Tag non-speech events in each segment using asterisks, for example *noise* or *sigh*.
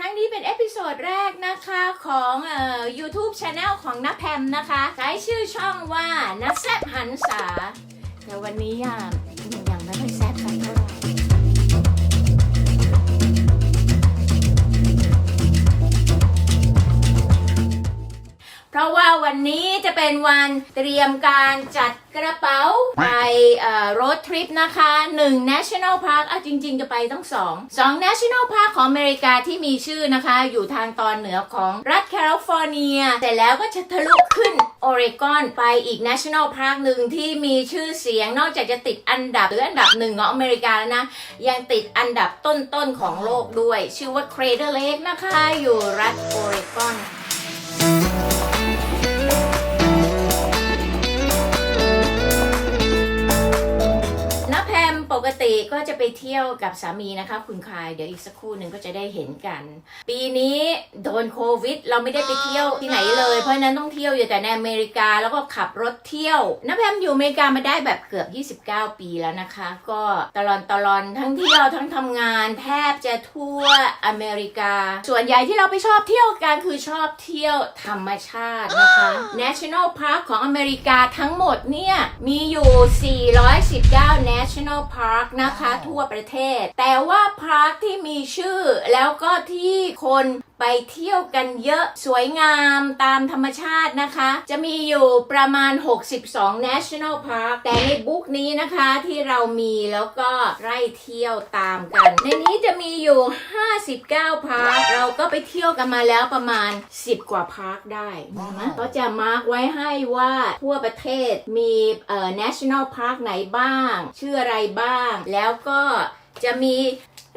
ครั้งนี้เป็นเอพิโซดแรกนะคะของเอ่อ YouTube Channel ของนัแพมนะคะใช้ชื่อช่องว่านัแซบหันษาแต่วันนี้อะยังไม่ค่อยแซบ ร่เพราะว่าวันนี้จะเป็นวันเตรียมการจัดกระเป๋าไปรถทริปนะคะ 1 National Park อะจริง ๆ จะไปต้อง 2 2 National Park ของอเมริกาที่มีชื่อนะคะ อยู่ทางตอนเหนือของรัฐแคลิฟอร์เนีย แต่แล้วก็จะทะลุขึ้นโอเรกอนไปอีก National Park หนึ่งที่มีชื่อเสียงนอกจากจะติดอันดับหรืออันดับหนึ่งของอเมริกาแล้วนะ ยังติดอันดับต้นๆของโลกด้วย ชื่อว่า Crater Lake นะคะ อยู่รัฐโอเรกอน ปกติก็จะไปเที่ยวกับสามีนะคะ คุณคายเดี๋ยวอีกสักครู่หนึ่งก็จะได้เห็นกัน ปีนี้โดนโควิด เราไม่ได้ไปเที่ยวที่ไหนเลย เพราะนั้นต้องเที่ยวอยู่แต่ในอเมริกาแล้วก็ขับรถเที่ยวน้าแพมอยู่อเมริกามาได้แบบเกือบ 29 ปีแล้วนะคะ ก็ตลอนตลอนทั้งเที่ยวทั้งทำงานแทบจะทั่วอเมริกา ส่วนใหญ่ที่เราไปชอบเที่ยวกันคือชอบเที่ยวธรรมชาตินะคะ National Park ของอเมริกาทั้งหมดเนี่ยมีอยู่ 419 National Park นะคะ ทั่วประเทศ แต่ว่าพาร์คที่มีชื่อแล้วก็ที่คน ไปเที่ยวกันเยอะสวยงามตามธรรมชาตินะคะ จะมีอยู่ประมาณ 62 National Park แต่ในบุ๊กนี้นะคะที่เรามีแล้วก็ไล่เที่ยวตามกัน ในนี้จะมีอยู่ 59พาร์คเราก็ไปเที่ยวกันมาแล้วประมาณ 10 กว่าพาร์คได้นะก็จะมาร์กไว้ให้ว่าทั่วประเทศมีเอ่อ National Park ไหนบ้าง ชื่ออะไรบ้าง แล้วก็จะมี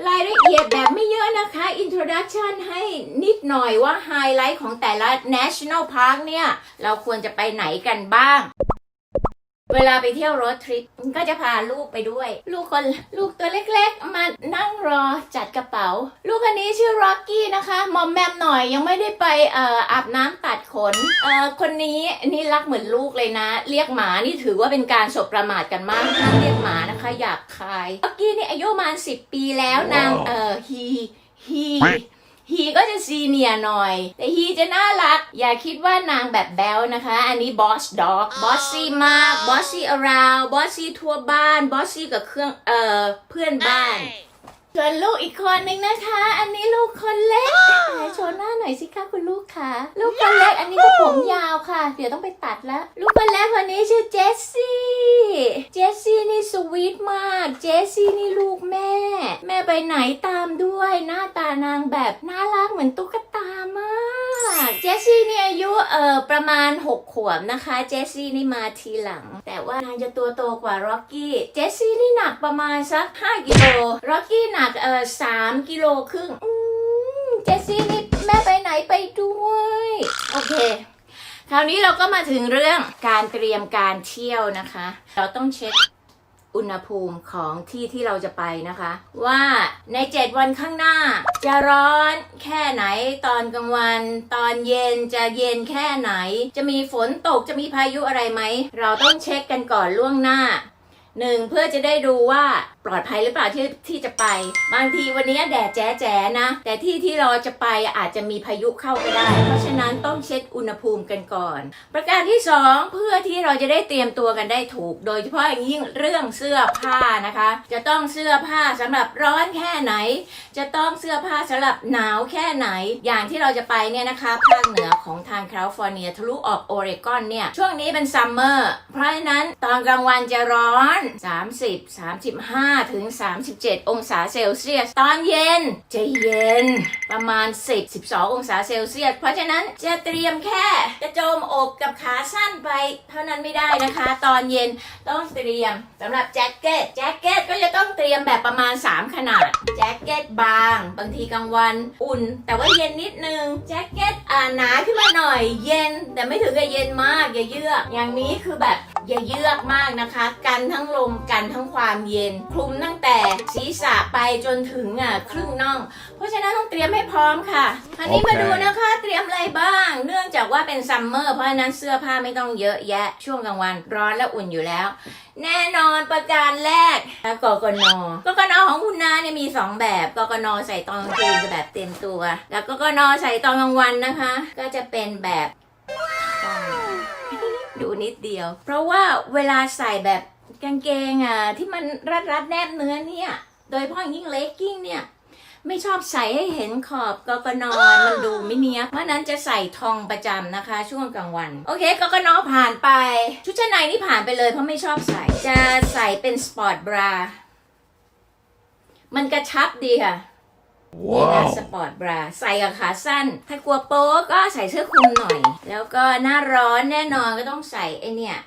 รายละเอียดแบบไม่เยอะนะคะ introduction ให้นิดหน่อยว่าไฮไลท์ของแต่ละ national park เนี่ย เราควรจะไปไหนกันบ้าง เวลาไปเที่ยวรถทริปก็จะพาลูกไปด้วย ลูกคนลูกตัวเล็กๆ มานั่งรอจัดกระเป๋า ลูกคนนี้ชื่อร็อกกี้นะคะมอมแมมหน่อยยังไม่ได้ไปเอ่ออาบน้ำตัดขนเอ่อคนนี้นี่รักเหมือนลูกเลยนะ เรียกหมานี่ถือว่าเป็นการสบประมาทกันมากห้ามเรียกหมานะคะอยากคายร็อกกี้นี่อายุประมาณสิบปีแล้วนางเอ่อฮีฮี ฮีก็จะซีเนียร์หน่อย แต่ฮีจะน่ารัก อย่าคิดว่านางแบบแบลนะคะ อันนี้บอสด็อกบอสซี่มากบอสซี่ around บอสซี่ทั่วบ้านบอสซี่กับเครื่องเอ่อเพื่อนบ้าน ส่วนลูกอีกคนนึงนะคะ อันนี้ลูกคนเล็กไหนโชว์หน้าหน่อยสิคะคุณลูกค่ะ ลูกคนเล็กอันนี้ก็ผมยาวค่ะ เดี๋ยวต้องไปตัดแล้ว ลูกคนเล็กคนนี้ชื่อเจสซี่ เจสซี่นี่สวีทมาก เจสซี่นี่ลูกแม่ แม่ไปไหนตามด้วย หน้าตานางแบบน่ารักเหมือนตุ๊กตามากเจสซี่นี่อายุเอ่อประมาณ 6 ขวบนะคะ เจสซี่นี่มาทีหลัง แต่ว่านางจะตัวโตกว่าร็อกกี้ เจสซี่นี่หนักประมาณสัก 5 กิโล ร็อกกี้หนักเอ่อ3กิโลครึ่งอืมเจสซี่นี่แม่ไปไหนไปด้วย โอเค คราวนี้เราก็มาถึงเรื่องการเตรียมการเที่ยวนะคะ เราต้องเช็คอุณหภูมิของที่ที่เราจะไปนะคะ ว่าใน 7 วันข้างหน้า จะร้อนแค่ไหนตอนกลางวัน ตอนเย็นจะเย็นแค่ไหน จะมีฝนตกจะมีพายุอะไรไหม เราต้องเช็คกันก่อนล่วงหน้าหนึ่งเพื่อจะได้ดูว่าปลอดภัยหรือเปล่าที่ที่จะไป บางทีวันนี้แดดแจ๋แจ๋ๆนะ แต่ที่ที่เราจะไปอาจจะมีพายุเข้าก็ได้ เพราะฉะนั้นต้องเช็คอุณหภูมิกันก่อน ประการที่สองเพื่อที่เราจะได้เตรียมตัวกันได้ถูก โดยเฉพาะอย่างยิ่งเรื่องเสื้อผ้านะคะ จะต้องเสื้อผ้าสำหรับร้อนแค่ไหน จะต้องเสื้อผ้าสำหรับหนาวแค่ไหน อย่างที่เราจะไปเนี่ยนะคะภาคเหนือของทางแคลิฟอร์เนียทะลุออกโอเรกอนเนี่ยช่วงนี้เป็นซัมเมอร์เพราะฉะนั้นตอนกลางวันจะร้อน 30 35ถึง37 องศาเซลเซียส ตอนเย็นจะเย็นประมาณ 10 12 องศาเซลเซียส เพราะฉะนั้นจะเตรียมแค่กระโจมอกกับขาสั้นไป เท่านั้นไม่ได้นะคะ ตอนเย็นต้องเตรียมสำหรับแจ็คเก็ตแจ็คเก็ตก็จะต้องเตรียมแบบประมาณ 3 ขนาดแจ็คเก็ตบาง บางทีกลางวันอุ่น แต่ว่าเย็นนิดนึงแจ็คเก็ตอ่าหนาขึ้นมาหน่อยเย็น แต่ไม่ถึงกับเย็นมากอย่าเยือกอย่างนี้คือแบบอย่าเยือกมากนะคะ กันทั้งลมกันทั้งความเย็นคลุลุมตั้งแต่ศีรษะไปจนถึงอะครึ่งน่อง เพราะฉะนั้นต้องเตรียมให้พร้อมค่ะคราวนี้โอเคมาดูนะคะเตรียมอะไรบ้าง เนื่องจากว่าเป็นซัมเมอร์เพราะฉะนั้นเสื้อผ้าไม่ต้องเยอะแยะ ช่วงกลางวันร้อนและอุ่นอยู่แล้ว แน่นอนประการแรกกกนกกนของคุณนาเนี่ยมีสองแบบกกนใส่ตอนกลางคืนจะแบบเต็มตัว แล้วกกนใส่ตอนกลางวันนะคะ ก็จะเป็นแบบ ดูนิดเดียว เพราะว่าเวลาใส่แบบกางเกงอะที่มันรัดรัดแนบเนื้อเนี่ย โดยเฉพาะอย่างยิ่งเลกกิ้งเนี่ย ไม่ชอบใส่ให้เห็นขอบกกนมันดูไม่เนี้ยเพราะฉะนั้นจะใส่ทองประจำนะคะ ช่วงกลางวัน โอเคกกนผ่านไป ชุดชั้นในนี่ผ่านไปเลยเพราะไม่ชอบใส่ จะใส่เป็นสปอร์ตบรา มันกระชับดีค่ะ นี่นะสปอร์ตบราใส่กับขาสั้น ถ้ากลัวโป๊ก็ใส่เสื้อคลุมหน่อย แล้วก็หน้าร้อนแน่นอนก็ต้องใส่ไอเนี่ย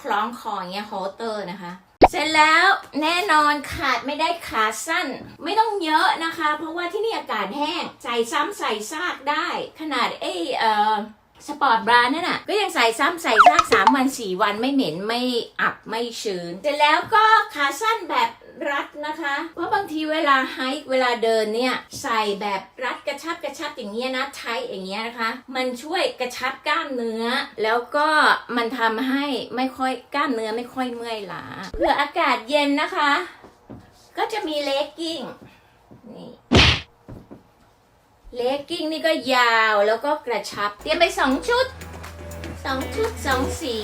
คล้องคออย่างเงี้ยโฮเตอร์นะคะ เสร็จแล้วแน่นอนขาดไม่ได้ขาสั้น ไม่ต้องเยอะนะคะ เพราะว่าที่นี่อากาศแห้ง ใส่ซ้ำใส่ซากได้ ขนาดไอเออสปอร์ตบราเนั่นน่ะก็ยังใส่ซ้ำใส่ซากสามวันสี่วันไม่เหม็นไม่อับไม่ชื้น เสร็จแล้วก็ขาสั้นแบบ รัดนะคะ เพราะบางทีเวลาไฮค์เวลาเดินเนี่ยใส่แบบรัดกระชับกระชับอย่างเงี้ยนะไทท์อย่างเงี้ยนะคะ มันช่วยกระชับกล้ามเนื้อ แล้วก็มันทำให้ไม่ค่อยกล้ามเนื้อไม่ค่อยเมื่อยล้าเพื่ออากาศเย็นนะคะ ก็จะมีเลกกิ้งนี่เลกกิ้งนี่ก็ยาวแล้วก็กระชับ เตรียมไปสองชุดสองชุดสองสี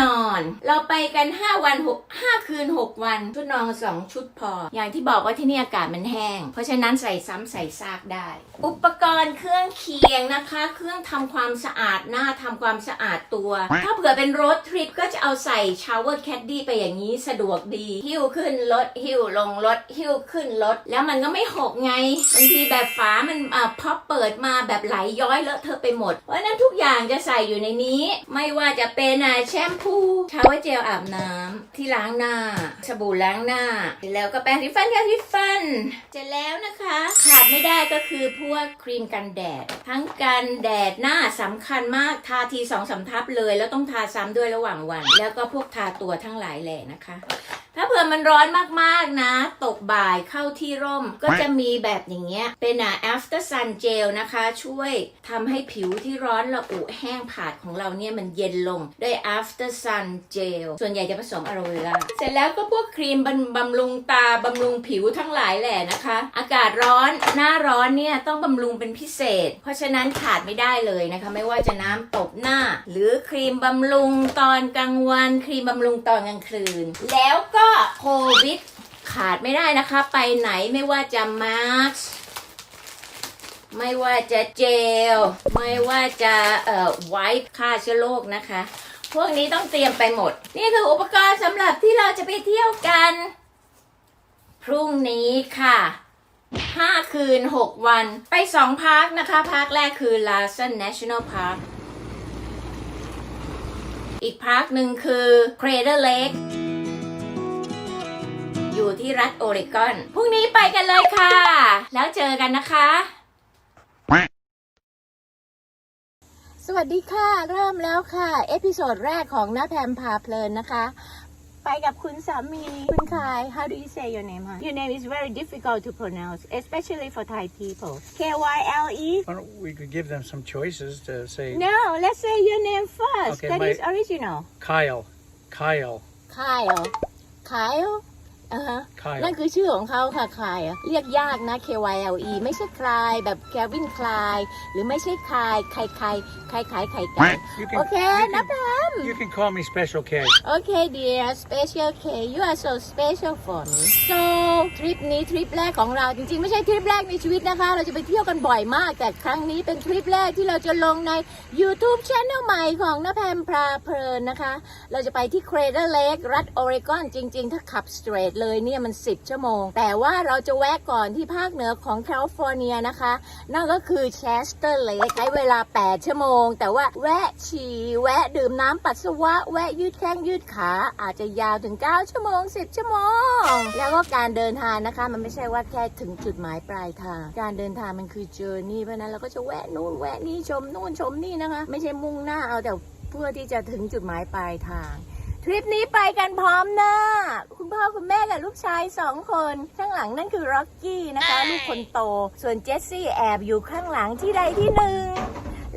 นอน เราไปกัน 5 วัน6 5คืน 6 วัน ชุดนอน2ชุดพอ อย่างที่บอกว่าที่นี่อากาศมันแห้ง เพราะฉะนั้นใส่ซ้ำใส่ซากได้ อุปกรณ์เครื่องเคียงนะคะ เครื่องทำความสะอาดหน้าทำความสะอาดตัว ถ้าเผื่อเป็นรถทริปก็จะเอาใส่ชาวเวอร์แคดดี้ไปอย่างนี้สะดวกดี หิ้วขึ้นรถ หิ้วลงรถ หิ้วขึ้นรถ แล้วมันก็ไม่หกไง บางทีแบบฝามันอ่าพอเปิดมาแบบไหลย้อยเลอะเทอะไปหมด เพราะฉะนั้นทุกอย่างจะใส่อยู่ในนี้ ไม่ว่าจะเป็นอาแชมพูชาวเวอร์เจลอาบน้ำที่ล้างหน้าสบู่ล้างหน้า แล้วก็แปรงสีฟันยาสีฟันเสร็จแล้วนะคะ ขาดไม่ได้ก็คือพวกครีมกันแดด ทั้งกันแดดหน้าสำคัญมากทาทีสองสาทับเลย แล้วต้องทาซ้ำด้วยระหว่างวัน แล้วก็พวกทาตัวทั้งหลายแหล่นะคะถ้าเผื่อมันร้อนมากๆนะ ตกบ่ายเข้าที่ร่มก็จะมีแบบอย่างเงี้ย เป็นอะ after sun gel นะคะ ช่วยทำให้ผิวที่ร้อนระอุแห้งผาดของเราเนี่ย มันเย็นลงด้วย after sun gel ส่วนใหญ่จะผสมอะโรเวราเสร็จแล้วก็พวกครีมบำบำรุงตาบำรุงผิวทั้งหลายแหละนะคะ อากาศร้อนหน้าร้อนเนี่ยต้องบำรุงเป็นพิเศษ เพราะฉะนั้นขาดไม่ได้เลยนะคะ ไม่ว่าจะน้ำตบหน้า หรือครีมบำรุงตอนกลางวันครีมบำรุงตอนกลางคืน แล้วก็โควิดขาดไม่ได้นะคะ ไปไหนไม่ว่าจะมาสก์ไม่ว่าจะเจล ไม่ว่าจะเอ่อไวท์ฆ่าเชื้อโรคนะคะ พวกนี้ต้องเตรียมไปหมด นี่คืออุปกรณ์สำหรับที่เราจะไปเที่ยวกัน พรุ่งนี้ค่ะ5คืน6วันไป2พาร์คนะคะ พาร์คแรกคือ Larson National Park อีกพาร์คหนึ่งคือ Crater Lake อยู่ที่รัฐโอเรกอน พรุ่งนี้ไปกันเลยค่ะ แล้วเจอกันนะคะ วัสดีค่ะ เริ่มแล้วค่ะ เอพิโซดแรกของน้าแพมพาเพลินนะคะ ไปกับคุณสามีคุณคาย How do you say your name huh? Your name is very difficult to pronounce especially for Thai people K Y L E Why don't we could give them some choices to say No let's say your name first Okay, that my- is original Kyle, Kyle, Kyle Kyle อ่าฮะ Kyle. นั่นคือชื่อของเขาค่ะคายอะเรียกยากนะ K Y L E ไม่ใช่คลายแบบแควินคลาย หรือไม่ใช่คลายใครใครใครขายไข่ไก่ You โอ can, เค you นะ can, แพม you can call me Special K. โอเค dear special K you are so special for me so ทริปนี้ทริปแรกของเราจริงๆ ไม่ใช่ทริปแรกในชีวิตนะคะ เราจะไปเที่ยวกันบ่อยมาก แต่ครั้งนี้เป็นทริปแรกที่เราจะลงใน YouTube Channel ใหม่ของน้าแพมพราเพลินนะคะ เราจะไปที่ Crater Lake รัฐโอเรกอนจริงๆ ถ้าขับ straight เลยเนี่ยมัน 10 ชั่วโมง แต่ว่าเราจะแวะก่อนที่ภาคเหนือของแคลิฟอร์เนียนะคะ นั่นก็คือ Chester Lake ใช้เวลา 8 ชั่วโมง แต่ว่าแวะฉี่แวะดื่มน้ำปัสสาวะ แวะยืดแข้งยืดขาอาจจะยาวถึง 9 ชั่วโมง 10 ชั่วโมง แล้วก็การเดินทางนะคะ มันไม่ใช่ว่าแค่ถึงจุดหมายปลายทาง การเดินทางมันคือ journey เพราะนั้นเราก็จะแวะนู่นแวะนี่ชมนู่นชมนี่นะคะ ไม่ใช่มุ่งหน้าเอาแต่เพื่อที่จะถึงจุดหมายปลายทาง ทริปนี้ไปกันพร้อมหน้า คุณพ่อคุณแม่กับลูกชายสองคน ข้างหลังนั่นคือร็อกกี้นะคะ ลูกคนโต ส่วนเจสซี่แอบอยู่ข้างหลังที่ใดที่หนึ่ง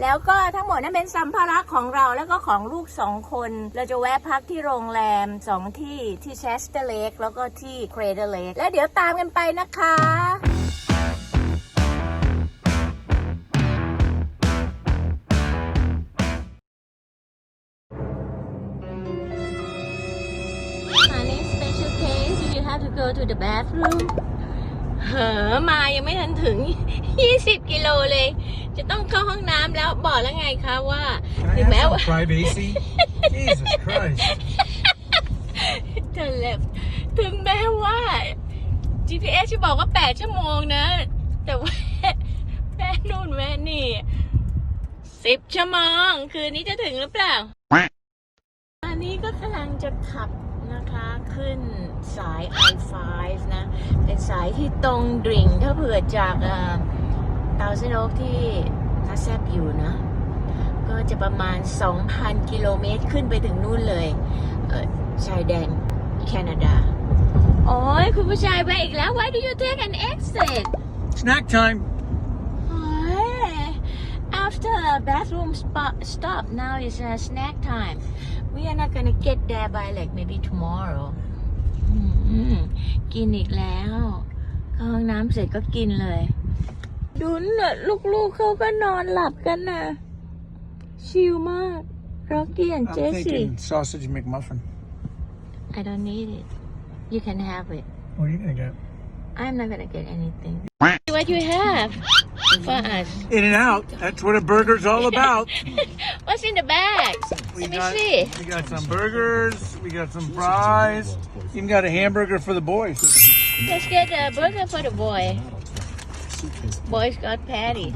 แล้วก็ทั้งหมดนั้นเป็นสัมภาระของเราแล้วก็ของลูกสองคน เราจะแวะพักที่โรงแรมสองที่ที่เชสเตอร์เลกแล้วก็ที่เครเดเลกแล้วเดี๋ยวตามกันไปนะคะ go to the bathroom เหอมายังไม่ทันถึง 20 กิโลเลย จะต้องเข้าห้องน้ำแล้วบอกแล้วไงคะว่า Can I ถึง have แม้ some ว่า privacy? Jesus Christ. turn left ถึงแม้ว่า GPS จะบอกว่า 8 ชั่วโมงนะ แต่ว่าแม่นู่นแม่นี่10ชั่วโมง คืนนี้จะถึงหรือเปล่า อันนี้ก็กำลังจะขับ นะคะขึ้นสาย I5 นะ เป็นสายที่ตรงดิ่งถ้าเผื่อจากเตาเซนโอกที่ทัสแซบอยู่นะ ก็จะประมาณ 2,000 กิโลเมตรขึ้นไปถึงนู่นเลยเอ่อชายแดนแคนาดา โอ้ยคุณผู้ชายไปอีกแล้ว Why do you take an exit Snack time. โอ้ย after a bathroom spot, stop now is a snack time we are not gonna get there by like maybe tomorrow อืมกินอีกแล้วเข้าห้องน้ำเสร็จก็กินเลย ดูน่ะลูกๆเขาก็นอนหลับกันน่ะชิลมากร็อกกี้ and I'm Jessie thinking sausage McMuffin. I don't need it you can have it What are you gonna get? I'm not gonna get anything what you have In and out. That's what a burger's all about. *laughs* what's in the bag We let me got, see we got some burgers. We got some fries. Even got a hamburger for the boys. Let's get a burger for the boy. Boys got patty.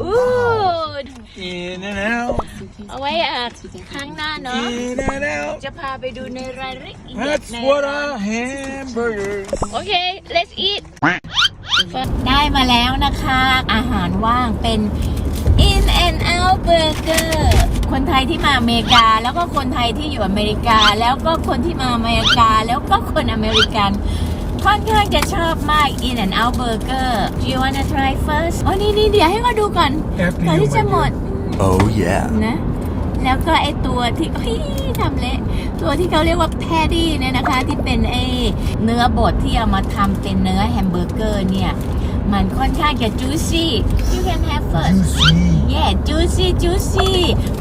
Ooh, In and out. เอาไว้อะครั้งหน้าเนาะ In and out. จะพาไปดูในรายละเอียด That's ใน what ร้าน a hamburger. โอเค let's eat ได้มาแล้วนะคะ อาหารว่างเป็น In and Out Burger คนไทยที่มาอเมริกา แล้วก็คนไทยที่อยู่อเมริกา แล้วก็คนที่มาอเมริกา แล้วก็คนอเมริกัน ค่อนข้างจะชอบมาก In and Out Burger Do you wanna try first อ๋อนี่นี่เดี๋ยวให้เขาดูก่อน After ก่อน you, ที่จะ my หมด Oh, yeah. นะแล้วก็ไอตัวที่เฮ้ยทำเละตัวที่เขาเรียกว่าแพดดี้เนี่ยนะคะ ที่เป็นไอเนื้อบดที่เอามาทำเป็นเนื้อแฮมเบอร์เกอร์เนี่ย มันค่อนข้างจะ juicy you can have first Juicy. yeah juicy juicy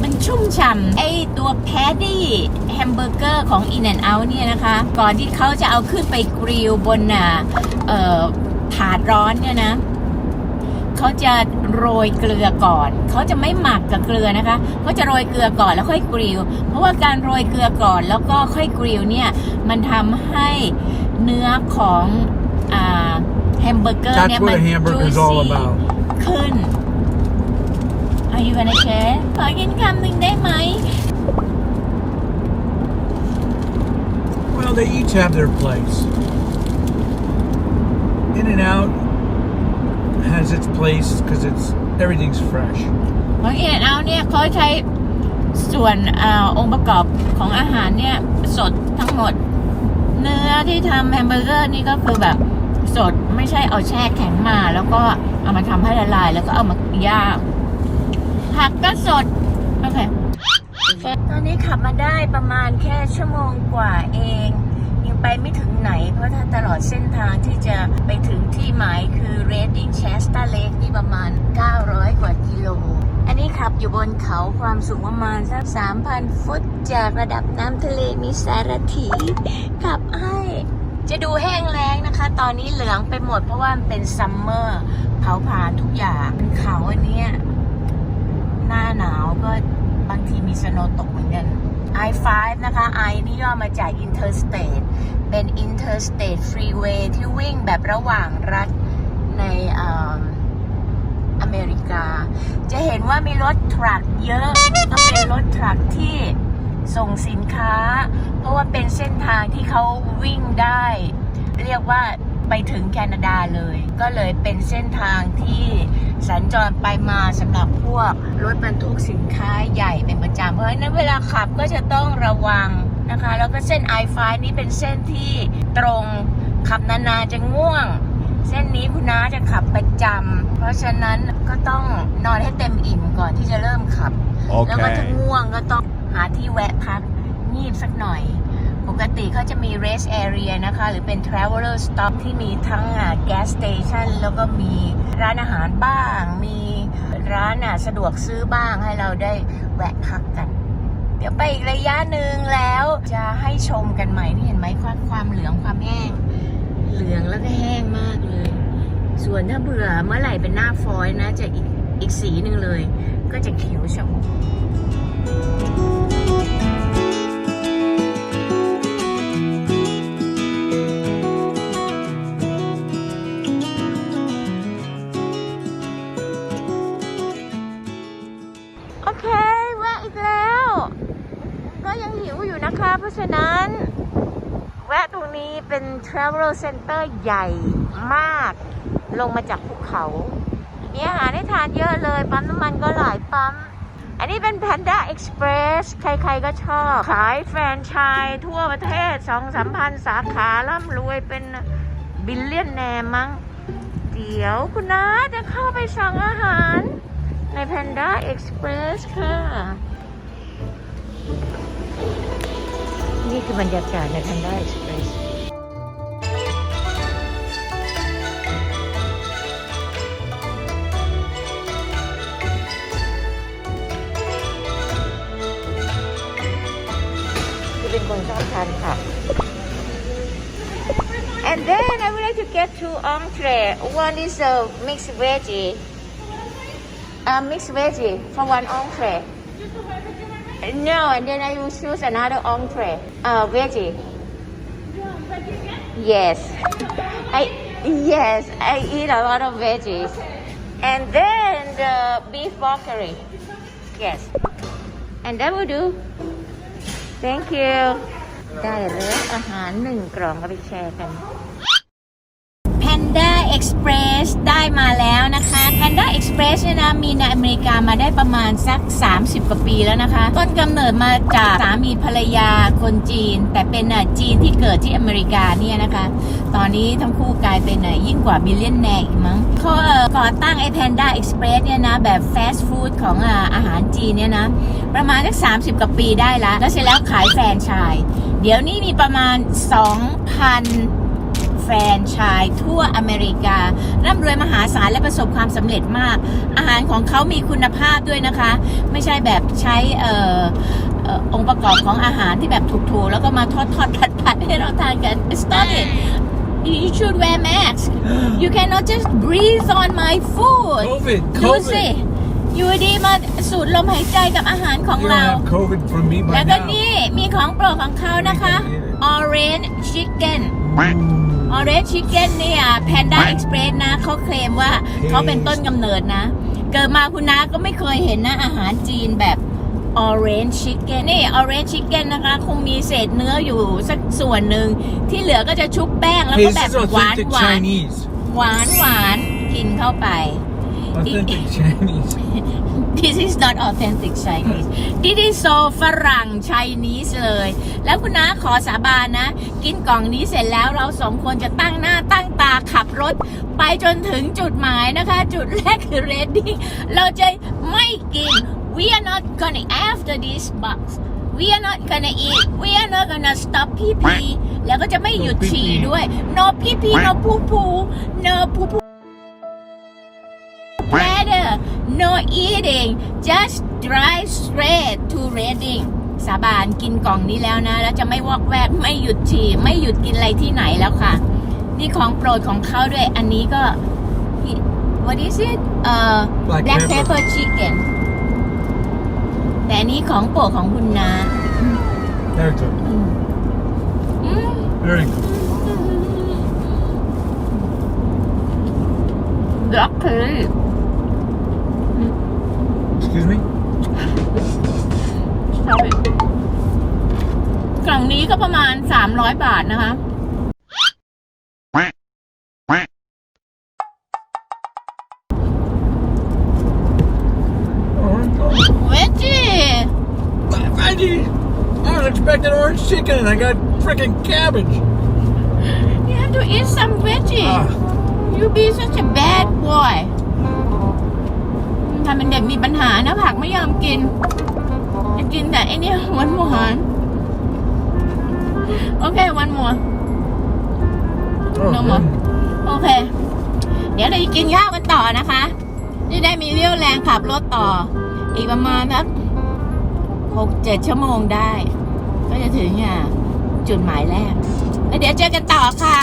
มันชุ่มฉ่ำไอตัวแพดดี้แฮมเบอร์เกอร์ของ In and Out เนี่ยนะคะ ก่อนที่เขาจะเอาขึ้นไปกริลบนอะเอ่อถาดร้อนเนี่ยนะเขาจะโรยเกลือก่อน เขาจะไม่หมักกับเกลือนะคะ เขาจะโรยเกลือก่อนแล้วค่อยกริล เพราะว่าการโรยเกลือก่อนแล้วก็ค่อยกริลเนี่ย มันทำให้เนื้อของอ่า แฮมเบอร์เกอร์ That's เนี่ย what มัน a hamburger's all juicy about. ขึ้น Are you gonna share ขอกินคำหนึ่งได้ไหม Well, they each have their place. In and Out has its place because it's everything's fresh. ของเอ็นเอาเนี่ยเขาใช้ส่วนอาองค์ประกอบของอาหารเนี่ย สดทั้งหมด เนื้อที่ทำแฮมเบอร์เกอร์นี่ก็คือแบบ สดไม่ใช่เอาแช่แข็งมา แล้วก็เอามาทำให้ละลาย แล้วก็เอามาย่างผักก็สดโอเคตอนนี้ขับมาได้ประมาณแค่ชั่วโมงกว่าเอง ยังไปไม่ถึงไหน เพราะถ้าตลอดเส้นทางที่จะไปถึงที่หมายคือ Reading Shasta Lake นี่ประมาณ 900 กว่ากิโล อันนี้ขับอยู่บนเขาความสูงประมาณสัก3,000 ฟุตจากระดับน้ำทะเลมีสารถีขับให้ จะดูแห้งแล้งนะคะ ตอนนี้เหลืองไปหมดเพราะว่ามันเป็นซัมเมอร์เผาผลาญทุกอย่างเขาอันเนี้ยหน้าหนาวก็บางทีมีสโนตกเหมือนกัน I5 นะคะ I นี่ย่อมาจาก Interstate เป็น Interstate Freeway ที่วิ่งแบบระหว่างรัฐในออเมริกา จะเห็นว่ามีรถทรัคเยอะก็เป็นรถทรัคที่ ส่งสินค้า เพราะว่าเป็นเส้นทางที่เขาวิ่งได้ เรียกว่าไปถึงแคนาดาเลย ก็เลยเป็นเส้นทางที่สัญจรไปมาสำหรับพวกรถบรรทุกสินค้าใหญ่เป็นประจำเพราะฉะนั้นเวลาขับก็จะต้องระวังนะคะแล้วก็เส้น i5 นี่เป็นเส้นที่ตรงขับนานๆจะง่วง เส้นนี้คุณน้าจะขับประจำเพราะฉะนั้นก็ต้องนอนให้เต็มอิ่มก่อนที่จะเริ่มขับแล้วก็ถ้าง่วงก็ต้อง หาที่แวะพักงีบสักหน่อย ปกติเขาจะมี rest area นะคะ หรือเป็น traveler stop ที่มีทั้ง gas station แล้วก็มีร้านอาหารบ้าง มีร้านสะดวกซื้อบ้างให้เราได้แวะพักกัน เดี๋ยวไปอีกระยะหนึ่งแล้วจะให้ชมกันใหม่นี่เห็นไหมความความเหลืองความแห้ง เหลืองแล้วก็แห้งมากเลย ส่วนถ้าเบื่อเมื่อไหร่เป็นหน้าฟอยล์นะจะอีกอีกสีหนึ่งเลย ก็จะเขียวชมโนะคะ เพราะฉะนั้น แวะตรงนี้เป็น Travel Center ใหญ่มาก ลงมาจากภูเขา มีอาหารให้ทานเยอะเลย ปั๊มน้ำมันก็หลายปั๊ม อันนี้เป็น Panda Express ใครๆก็ชอบ ขายแฟรนไชส์ทั่วประเทศสองสามพันสาขาร่ำรวยเป็นบิลเลียนแนร์มั้ง เดี๋ยวคุณน้าจะเข้าไปสั่งอาหารใน Panda Express ค่ะ นี่คือบรรยากาศใน Panda Express คือเป็นคนชอบทานผัก And then I would like to get two entree. One is a mixed veggie. Uh, mixed veggie for one entree. No, and then I will choose another entree. Uh, veggie. Yes. I yes, I eat a lot of veggies. And then the beef broccoli. Yes. And that will do. Thank you. ได้แล้วอาหารหนึ่งกล่องเอาไปแชร์กัน Panda Express ได้มาแล้วนะคะ Panda Express เนี่ยนะมีในอเมริกามาได้ประมาณสัก 30 กว่าปีแล้วนะคะ ต้นกำเนิดมาจากสามีภรรยาคนจีน แต่เป็นอะจีนที่เกิดที่อเมริกาเนี่ยนะคะ ตอนนี้ทั้งคู่กลายเป็นอะยิ่งกว่าบิลเลียนแนร์อีกมั้งเขาก่อตั้งไอ้ Panda Express เนี่ยนะ แบบฟาสต์ฟู้ดของอะอาหารจีนเนี่ยนะ ประมาณสัก 30 กว่าปีได้ละแล้วเสร็จแล้วขายแฟรนไชส์เดี๋ยวนี้มีประมาณ 2,000 ฟรนไชส์ทั่วอเมริกา ร่ำรวยมหาศาลและประสบความสำเร็จมาก อาหารของเขามีคุณภาพด้วยนะคะ ไม่ใช่แบบใช้เอ่อเอ่อองค์ประกอบของอาหารที่แบบถูกๆ แล้วก็มาทอดทอดผัดผัดๆให้เราทานกัน Stop it you should wear mask you cannot just breathe on my food COVID, ดูสิ COVID. อยู่ดีมาสูดลมหายใจกับอาหารของ You don't เรา have COVID from me by แล้วก็ now. นี่มีของโปรดของเขานะคะ Orange Chicken Ooh. Orange Chicken เนี่ย Panda Express นะเขาเคลมว่าเขาเป็นต้นกำเนิดนะ เกิดมาคุณน้าก็ไม่เคยเห็นนะ อาหารจีนแบบ Orange Chicken นี่ Orange Chicken นะคะ คงมีเศษเนื้ออยู่สักส่วนหนึ่ง ที่เหลือก็จะชุบแป้งแล้ว Hey, ก็ this แบบ is หวาน authentic หวาน Chinese. หวานหวานกินเข้าไป Authentic Chinese. This is not authentic Chinese This is so ฝรั่ง Chinese เลย แล้วคุณน้าขอสาบานนะ กินกล่องนี้เสร็จแล้วเราสองคนจะตั้งหน้าตั้งตาขับรถ ไปจนถึงจุดหมายนะคะ จุดแรกคือ Reading เราจะไม่กิน We are not gonna after this box We are not gonna eat We are not gonna stop พี่พีแล้วก็จะไม่หยุด No pee-pee ฉี่ด้วย No พี่พี No พูพู No พูพู Rather no eating just drive straight to Reading สาบานกินกล่องนี้แล้วนะ แล้วจะไม่วอกแวกไม่หยุดฉี่ไม่หยุดกินอะไรที่ไหนแล้วค่ะ นี่ของโปรดของเขาด้วย อันนี้ก็ what is it เอ่อ Black black pepper. pepper chicken แต่อันนี้ของโปรดของคุณนา Very good. อืมอืม Very good. black curry Excuse me? sorry นี้ก็ประมาณ 300 บาทนะคะเวจิ Veggie! I was expecting orange chicken and I got freaking cabbage. you have to eat some veggie Ah, you be such a bad boy ทำเป็นเด็กมีปัญหานะผักไม่ยอมกินจะกินแต่ไอเนี่ยหวานหวานโอเควันมัว oh, No more. mm. โอเค เดี๋ยวเราจะกินข้าวกันต่อนะคะจะได้มีเรี่ยวแรงขับรถต่อ อีกประมาณสักหกเจ็ดชั่วโมงได้ ก็จะถึงอะจุดหมายแรกแล้วเดี๋ยวเจอกันต่อค่ะ